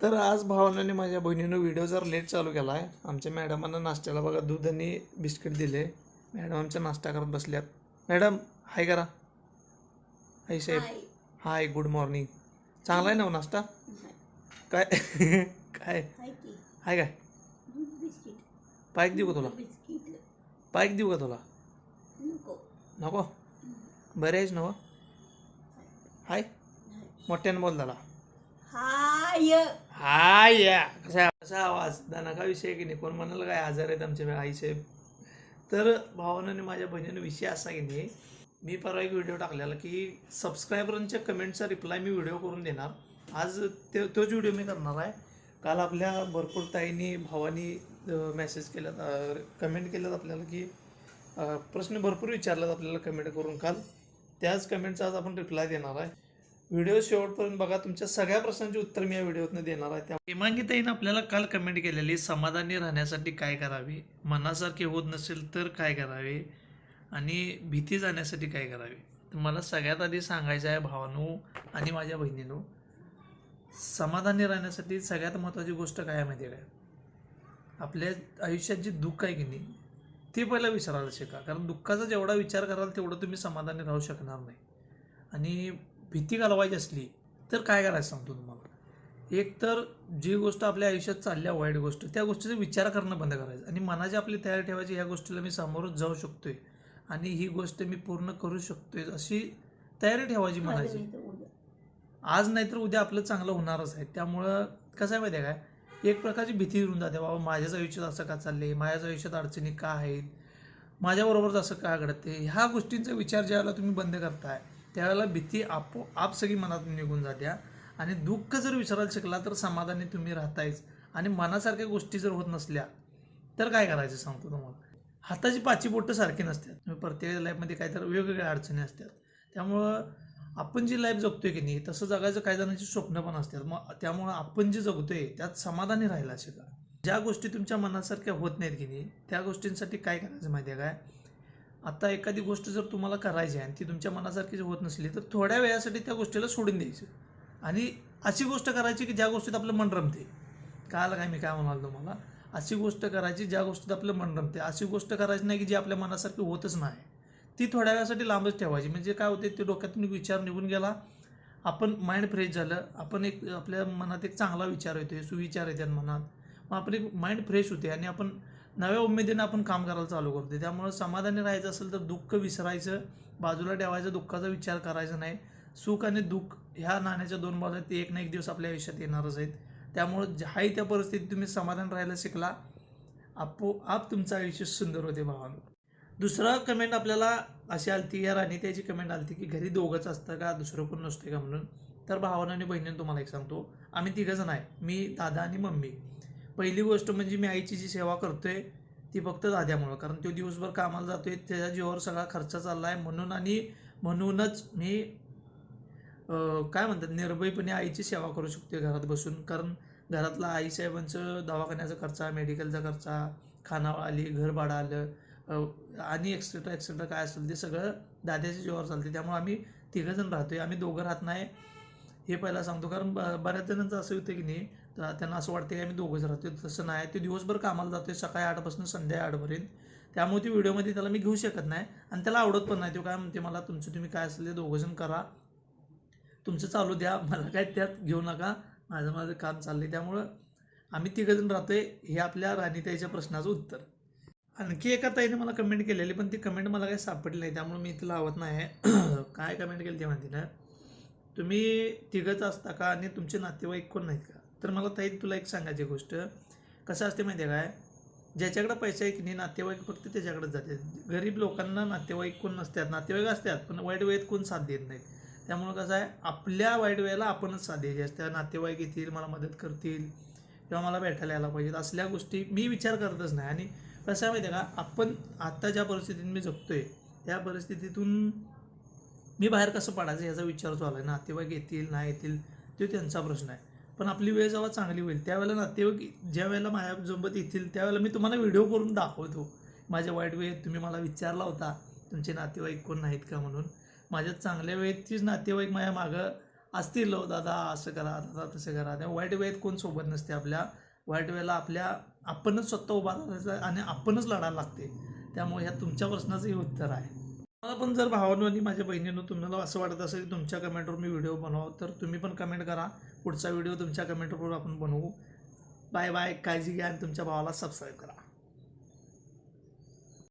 तर आज भावनाने माझ्या बहिणीनं व्हिडिओ जर लेट चालू केला आहे आमच्या मॅडमांना नाश्त्याला बघा दूध आणि बिस्किट दिले. मॅडम आमच्या नाश्ता करत बसल्यात. मॅडम हाय करा. हाय साहेब. हाय. गुड मॉर्निंग चांगला आहे ना हो नाश्ता. काय? काय? हाय काय? पाईक देऊ का तुला? पाईक देऊ का तुला? नको. नको? बरे आहेस ना हो? हाय. मोठ्यानं बोल झाला हाय. हाय या कसा कसा आवाज दानका विषय की नाही कोण म्हणाल काय आजार आहेत आमच्या आईसाहेब तर भावानं माझ्या बहिणीनं विषय असा की नाही मी परवा एक व्हिडिओ टाकलेला की सबस्क्रायबरांच्या कमेंटचा रिप्लाय मी व्हिडिओ करून देणार. आज ते तोच व्हिडिओ मी करणार आहे. काल आपल्या भरपूर ताईंनी भावानी मेसेज केल्यात कमेंट केल्यात आपल्याला की प्रश्न भरपूर विचारलात आपल्याला कमेंट करून काल. त्याच कमेंटचा आज आपण रिप्लाय देणार आहे. व्हिडिओ शेवटपर्यंत बघा. तुमच्या सगळ्या प्रश्नांची उत्तर मी या व्हिडिओतनं देणार आहे. त्या हेमांगीताईनं आपल्याला काल कमेंट केलेली समाधानी राहण्यासाठी काय करावे? मनासारखे होत नसेल तर काय करावे? आणि भीती जाण्यासाठी काय करावे? तर मला सगळ्यात आधी सांगायचं आहे भावानो आणि माझ्या बहिणीनो समाधानी राहण्यासाठी सगळ्यात महत्त्वाची गोष्ट काय आहे माहिती आहे काय आपल्या आयुष्यात जे दुःख आहे की नाही ते पहिलं विसरायला शिका. कारण दुःखाचा जेवढा विचार कराल तेवढं तुम्ही समाधानी राहू शकणार नाही. आणि भीती घालवायची असली तर काय करायचं सांगतो तुम्हाला? एक तर जी गोष्ट आपल्या आयुष्यात चालल्या वाईट गोष्ट त्या गोष्टीचा विचार करणं बंद करायचं. आणि मनाची आपली तयारी ठेवायची ह्या गोष्टीला मी सामोरच जाऊ शकतोय. आणि ही गोष्ट मी पूर्ण करू शकतोय अशी तयारी ठेवायची मनाची. आज नाहीतर उद्या आपलं चांगलं होणारच आहे. त्यामुळं कसं आहे माहिती आहे काय? एक प्रकारची भीती येऊन जाते बाबा माझ्याच आयुष्यात असं का चाललंय? माझ्याच आयुष्यात अडचणी का आहेत? माझ्याबरोबरच असं का घडते ह्या गोष्टींचा विचार ज्यावेळेला तुम्ही बंद करताय त्यावेळेला भीती आपोआप सगळी मनातून निघून जात्या आणि दुःख जर विचारायला शिकला तर समाधानी तुम्ही राहतायच. आणि मनासारख्या गोष्टी जर होत नसल्या तर काय करायचं सांगतो तुम्हाला? हाताची पाची बोटं सारखी नसतात. प्रत्येक लाईफमध्ये काहीतरी वेगवेगळ्या अडचणी असतात. त्यामुळं आपण जी लाईफ जगतोय की नाही तसं जगायचं काही जणांची स्वप्न पण असतात. मग त्यामुळं आपण जे जगतोय त्यात समाधानी राहायला शिका. ज्या गोष्टी तुमच्या मनासारख्या होत नाहीत की नाही त्या गोष्टींसाठी काय करायचं माहिती आहे काय? आता एखादी गोष्ट जर तुम्हाला करायची आहे आणि ती तुमच्या मनासारखी जर होत नसली तर थोड्या वेळासाठी त्या गोष्टीला सोडून द्यायचं. आणि अशी गोष्ट करायची की ज्या गोष्टीत आपलं मन रमते. कळालं काय मी काय म्हणाल तुम्हाला? अशी गोष्ट करायची ज्या गोष्टीत आपलं मन रमते. अशी गोष्ट करायची नाही की जी आपल्या मनासारखी होतच नाही. ती थोड्या वेळासाठी लांबच ठेवायची. म्हणजे काय होते ते डोक्यातून विचार निघून गेला आपण माइंड फ्रेश झालं आपण एक आपल्या मनात एक चांगला विचार येतोय सुविचार येतात मनात. मग आपली माइंड फ्रेश होते आणि आपण नव्या उमेदीनं आपण काम करायला चालू करतो त्यामुळं समाधानी राहायचं असेल तर दुःख विसरायचं बाजूला ठेवायचं दुःखाचा विचार करायचा नाही. सुख आणि दुःख ह्या नाण्याच्या दोन बाजू आहेत. ते एक ना एक दिवस आपल्या आयुष्यात येणारच आहेत. त्यामुळं ज्याही त्या परिस्थितीत तुम्ही समाधान राहायला शिकला आपोआप तुमचं आयुष्य सुंदर होते भावानं दुसरा कमेंट आपल्याला अशी आलती या राणी त्याची कमेंट आलती की घरी दोघंच असतं का? दुसरं कोण नसतं का म्हणून? तर भावानं आणि बहिणीनं तुम्हाला एक सांगतो. आम्ही तिघंजण आहे. मी दादा आणि मम्मी. पहिली गोष्ट म्हणजे मी आईची जी सेवा करतोय ती फक्त दाद्यामुळं. कारण तो दिवसभर कामाला जातोय त्याच्या जीवावर सगळा खर्च चालला आहे म्हणून आणि म्हणूनच मी काय म्हणतात निर्भयपणे आईची सेवा करू शकतो घरात बसून. कारण घरातला आईसाहेबांचं दवाखान्याचा खर्च मेडिकलचा खर्च खाना आली घर भाडं आलं आणि एक्सेट्रा एक्सेट्रा काय असेल ते सगळं दाद्याच्या जीवावर चालते त्यामुळे आम्ही तिघंजण राहतो आहे आम्ही दोघं राहत नाही. हे पहिला सांगतो. कारण ब- बऱ्याच जणांचं असं होतं की नाही तर त्यांना असं वाटतं की आम्ही दोघंच राहतो तसं नाही. ते दिवसभर कामाला जातोय सकाळी आठपासून संध्याकाळी आठपर्यंत. त्यामुळे ती व्हिडिओमध्ये त्याला मी घेऊ शकत नाही आणि त्याला आवडत पण नाही. तो काय म्हणते मला तुमचं तुम्ही काय असेल ते दोघंजण करा. तुमचं चालू द्या. मला काय त्यात घेऊ नका. माझं माझं काम चाललं आहे त्यामुळं आम्ही तिघंजण राहतो आहे हे आपल्या राणीताईच्या प्रश्नाचं उत्तर. आणखी एका ताईने मला कमेंट केलेली पण ती कमेंट मला काही सापडली नाही. त्यामुळे मी तिला आवत नाही काय कमेंट केली ते म्हणते ना तुम्ही तिघंच असता का? आणि तुमचे नातेवाईक कोण नाहीत का? तर मला ताई तुला एक सांगायची गोष्ट. कसं असते माहिती आहे काय? ज्याच्याकडे पैसा आहे की नाही नातेवाईक फक्त त्याच्याकडेच जाते. गरीब लोकांना नातेवाईक कोण नसतात. नातेवाईक असतात पण वाईट वेळेत कोण साथ देत नाहीत. त्यामुळं कसं आहे आपल्या वाईट वेळेला आपणच साथ द्यायची असते. नातेवाईक येतील मला मदत करतील किंवा मला भेटायला यायला पाहिजेत असल्या गोष्टी मी विचार करतच नाही. आणि कसं आहे माहिती आहे का? आपण आत्ता ज्या परिस्थितीत मी जगतो आहे त्या परिस्थितीतून मी बाहेर कसं पडायचं याचा विचार चालू आहे. नातेवाईक येतील नाही येतील तो त्यांचा प्रश्न आहे. पण आपली वेळ जेव्हा चांगली होईल त्यावेळेला नातेवाईक ज्या वेळेला माझ्या सोबत येतील त्यावेळेला मी तुम्हाला व्हिडिओ करून दाखवतो. माझ्या वाईट वेळेत तुम्ही मला विचारला होता तुमचे नातेवाईक कोण नाहीत का? म्हणून. माझ्या चांगल्या वेळेत तीच नातेवाईक माझ्या मागं असतील दादा असं करा दादा तसं करा. त्या वाईट वेळेत कोण सोबत नसते आपल्या. वाईट वेळेला आपल्या आपणच स्वतः उभा राहायचं आणि आपणच लढायला लागते. त्यामुळे ह्या तुमच्या प्रश्नाचंही उत्तर आहे. मला पण जर भावानो आणि माझ्या बहिणीनं तुम्हाला असं वाटत असेल की तुमच्या कमेंटवर मी व्हिडिओ बनवावं तर तुम्ही पण कमेंट करा. पुढचा व्हिडिओ तुमच्या कमेंटवर आपण बनवू. बाय बाय काळजी घ्या आणि तुमच्या भावाला सबस्क्राईब करा.